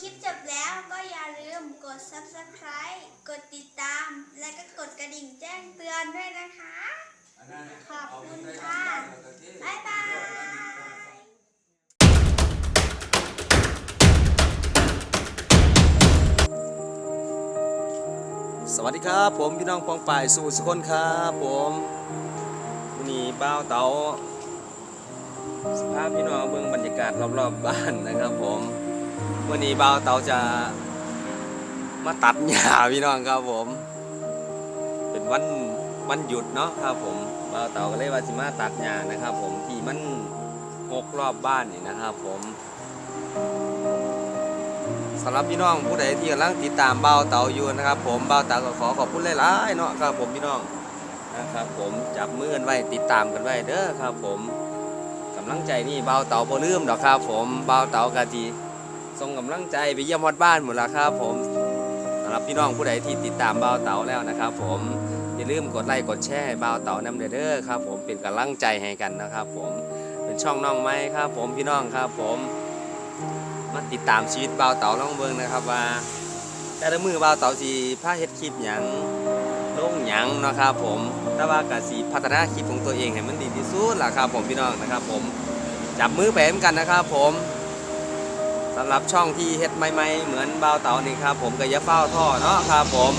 คลิปจบแล้วก็อย่าลืมกด subscribe กดติดตาม และก็กดกระดิ่งแจ้งเตือนด้วยนะคะ ขอบคุณค่ะ บ๊ายบายสวัสดีครับ ผมพี่น้องปองป่ายสู่สุคนครับผมวันนี้บ้าวเตาสภาพพี่น้องเบื้องบรรยากาศรอบๆบบ้านนะครับผม วันนี้บ้าวเตาจะมาตัดหญ้าพี่น้องครับผม เป็นวันวันหยุดเนาะครับผมบ้าวเตาก็เลยว่าสิมาตัดหญ้านะครับ ผมที่มันหกรอบบ้านนี่นะครับ ผมสำหรับพี่น้องผู้ใดที่กำลังติดตามเบาเตาอยู่นะครับ ผมเบาเตาก็ขอขอบคุณหลายๆเนาะครับผมพี่น้องนะครับ ผมจับมือกันไว้ติดตามกันไว้เด้อครับ ผมกำลังใจนี่เบาเตาบ่ลืมดอกครับ ผมเบาเตากะจี ส่งกำลังใจไปเยี่ยมฮอดบ้านหมดแล้วครับผมสำหรับพี่น้องผู้ใดที่ติดตามเบาวเต๋าแล้วนะครับ ผมอย่าลืมกดไลค์กดแชร์ให้เบาเต๋านำเด้อครับ ผมเป็นกำลังใจให้กันนะครับ ผมเป็นช่องน้องไม้ครับ ผมพี่น้องครับ ผมมาติดตามชีวิตบ่าวเต๋าล่องเบิงนะครับว่า แต่ละมือบ่าวเต๋าสีพาเฮ็ดคลิปหยังลงหยังนะครับ ผมแต่ว่ากะสีพัฒนาคลิปของตัวเองให้มันดีที่สุดล่ะครับ ผมพี่น้องนะครับ ผมจับมือไปมกันนะครับ ผม สำหรับช่องที่เฮ็ดใหม่เหมือนบ่าวเต๋านี่ครับ ผมก็อย่าเฝ้าท่อเนาะครับผม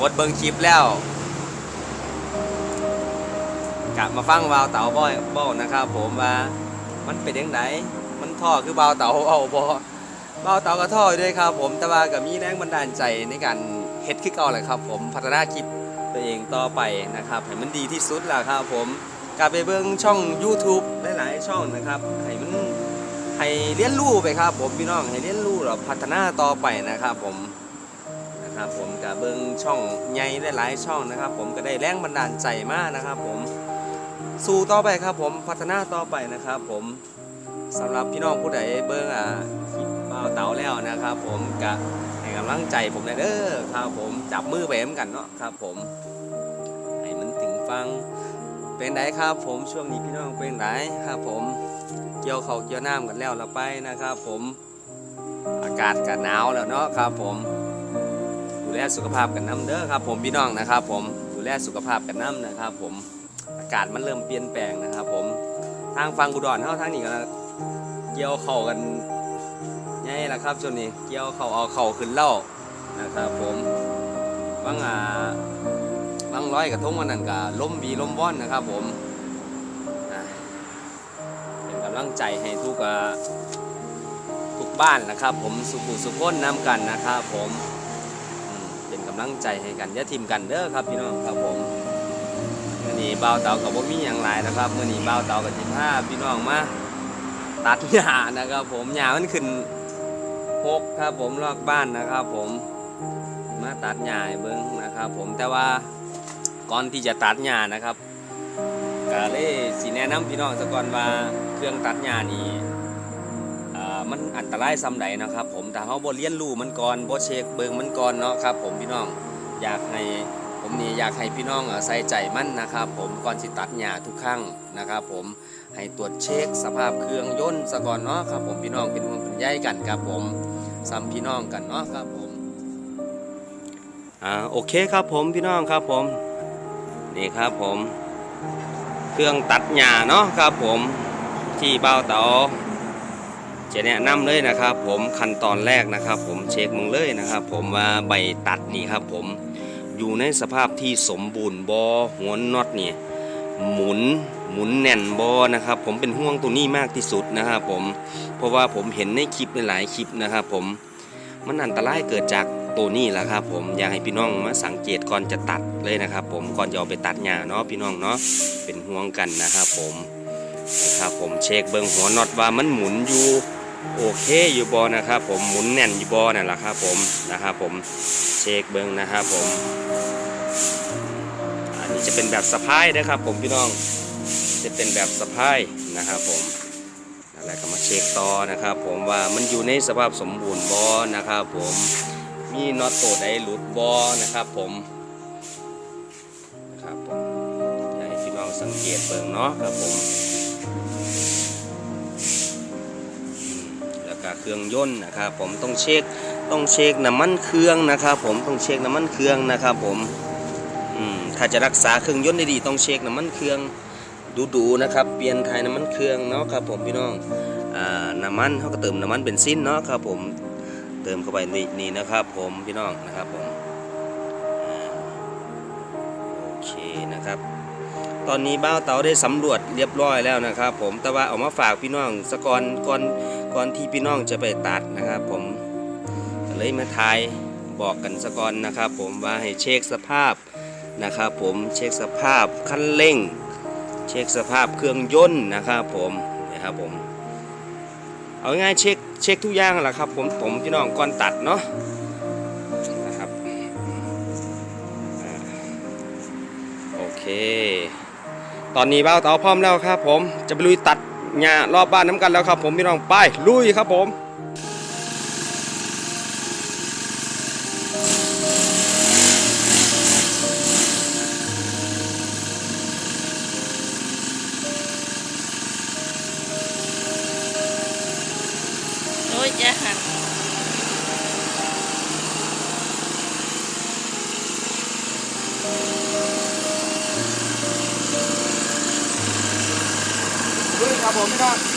กดเบิ่งคลิปแล้วกลับมาฟังบ่าวเต๋าบ่อยบ่นะครับ ผมว่ามันเป็นยังไงมันท่อคือเบาเตาเอาบอเบาเตาก็ท่อด้วยครับ ผมแต่ว่าก็มีแรงบันดาลใจในการเฮ็ดขึ้นเก่าแหละครับ ผมพัฒนาคลิปตัวเองต่อไปนะครับให้มันดีที่สุดแหละครับ ผมกลับไปเบิ่งช่อง YouTube หลายๆช่องนะครับให้มัน ให้เรียนรู้ไปครับ ผมพี่น้องให้เรียนรู้แล้วพัฒนาต่อไปนะครับผมนะครับผมกับเบิ่งช่องใหญ่หลายช่องนะครับ ผมก็ได้แรงบันดาลใจมากนะครับ ผมสู้ต่อไปครับ ผมพัฒนาต่อไปนะครับ ผมสำหรับพี่น้องผู้ใดเบิ้งอ่าคลิปเบาเต๋าแล้วนะครับ ผมกะให้กำลังใจผมนะเด้อครับ ผมจับมือไปเหมือนกันเนาะครับ ผมให้มันถึงฟัง เป็นไดครับผมช่วงนี้พี่น้องเป็นไดครับ ผมเกี่ยวเขาเกี่ยวน้ำกันแล้วเราไปนะครับ ผมอากาศก็หนาวแล้วเนาะครับ ผมดูแลสุขภาพกันน้ำเด้อครับ ผมพี่น้องนะครับ ผมดูแลสุขภาพกันน้ำนะครับ ผมอากาศมันเริ่มเปลี่ยนแปลงนะครับ ผมทางฟังอุดรเท่าทางนี้ก็เกี่ยวเข่ากันไงล่ะครับช่วงนี้เกี่ยวเข่าเอาเข่าขึ้นเล่านะครับ ผมบางอ่า บางร้อยกระทงวันนั้นก็ล้มบีล้มว่อนนะครับ ผมเป็นกำลังใจให้ทุกทุกบ้านนะครับ ผมสุขุสุขพ้นน้ำกันนะครับ ผมเป็นกำลังใจให้กันอย่าทิมกันเด้อครับพี่น้องครับผมมื่อนี้บ่าเตากับบ่มีอย่างไรนะครับมื่อนี้บ่าเตากับสิบห้าพี่น้องมาตัดหญ้านะครับ ผมหญ้ามันขึ้นพกครับผมรอบบ้านนะครับ ผมมาตัดหญ้าเบิ้งนะครับ ผมแต่ว่า ก่อนที่จะตัดหญ้านะครับก็เลยสิแนะนำพี่น้องสักก่อนว่าเครื่องตัดหญ้านี่มันอันตรายซ้ำใดนะครับผมแต่เขาบ่เรียนรู้มันก่อนบ่เช็คเบิ้งมันก่อนเนาะครับผมพี่น้องอยากให้ผมนี่อยากให้พี่น้องใส่ใจมั่นนะครับผมก่อนสิตัดหญ้าทุกครั้งนะครับผมให้ตรวจเช็คสภาพเครื่องยนต์ซะก่อนเนาะครับผมพี่น้องเป็นห่วงเป็นใยกันครับผมซ้ำพี่น้องกันเนาะครับผมอ่าโอเคครับผมพี่น้องครับผม นี่ครับผม เครื่องตัดหญ้าเนาะครับผมที่เบ้าเตาจะแนะนำเลยนะครับ ผมขั้นตอนแรกนะครับ ผมเช็คมึงเลยนะครับ ผมว่าใบตัดนี่ครับ ผมอยู่ในสภาพที่สมบูรณ์บอหัวน็อตนี่หมุนหมุนแน่นบอนะครับ ผมเป็นห่วงตัวนี้มากที่สุดนะครับ ผมเพราะว่าผมเห็นในคลิปหลายคลิปนะครับ ผมมันอันตรายเกิดจาก ตัวนี้แหละครับผมอยากให้พี่น้องมาสังเกตก่อนจะตัดเลยนะครับ ผมก่อนจะเอาไปตัดหญ้าเนาะพี่น้องเนาะเป็นห่วงกันนะครับผมนะครับผมเช็คเบิ้งหัวน็อตว่ามันหมุนอยู่โอเคอยู่บอนะครับผมหมุนแน่นอยู่บอนั่นแหละครับผมนะครับผมเช็คเบิ้งนะครับผม อันนี้จะเป็นแบบสะพายนะครับ ผมพี่น้องจะเป็นแบบสะพายนะครับผมแหละก็มาเช็คต่อนะครับ ผมว่ามันอยู่ในสภาพสมบูรณ์บอนะครับผม มีน็อตตัวใดหลุดบอนะครับผมนะครับผมอยากให้พี่น้องสังเกตเบิ่งเนาะครับผมแล้วก็เครื่องยนต์นะครับผมต้องเช็คต้องเช็คน้ำมันเครื่องนะครับผมต้องเช็คน้ำมันเครื่องนะครับผมอืมถ้าจะรักษาเครื่องยนต์ได้ดีต้องเช็คน้ำมันเครื่องดูๆนะครับเปลี่ยนถ่ายน้ำมันเครื่องเนาะครับผมพี่น้องอ่าน้ำมันเขาก็เติมน้ำมันเบนซินเนาะครับผม เติมเข้าไปนี่นี่นะครับผมพี่น้องนะครับผมอโอเคนะครับ ตอนนี้บ้าวเตาได้สำรวจเรียบร้อยแล้วนะครับ ผมแต่ว่าเอามาฝากพี่น้องสกอนก่อนก่อนที่พี่น้องจะไปตัดนะครับ ผมเลยมาทายบอกกันสกอนนะครับ ผมว่าให้เช็คสภาพนะครับ ผมเช็คสภาพคันเร่ง เช็คสภาพเครื่องยนต์นะครับ ผมนะครับผมเอาง่ายเช็ค เช็คทุกอย่างแหละครับ ผมผมพี่น้องก่อนตัดเนาะนะครับอโอเค ตอนนี้เบ้าเตาพร้อมแล้วครับ ผมจะไปลุยตัดหญ้ารอบบ้านน้ำกันแล้วครับ ผมพี่น้องไปลุยครับผม ครับผมพี่น้อง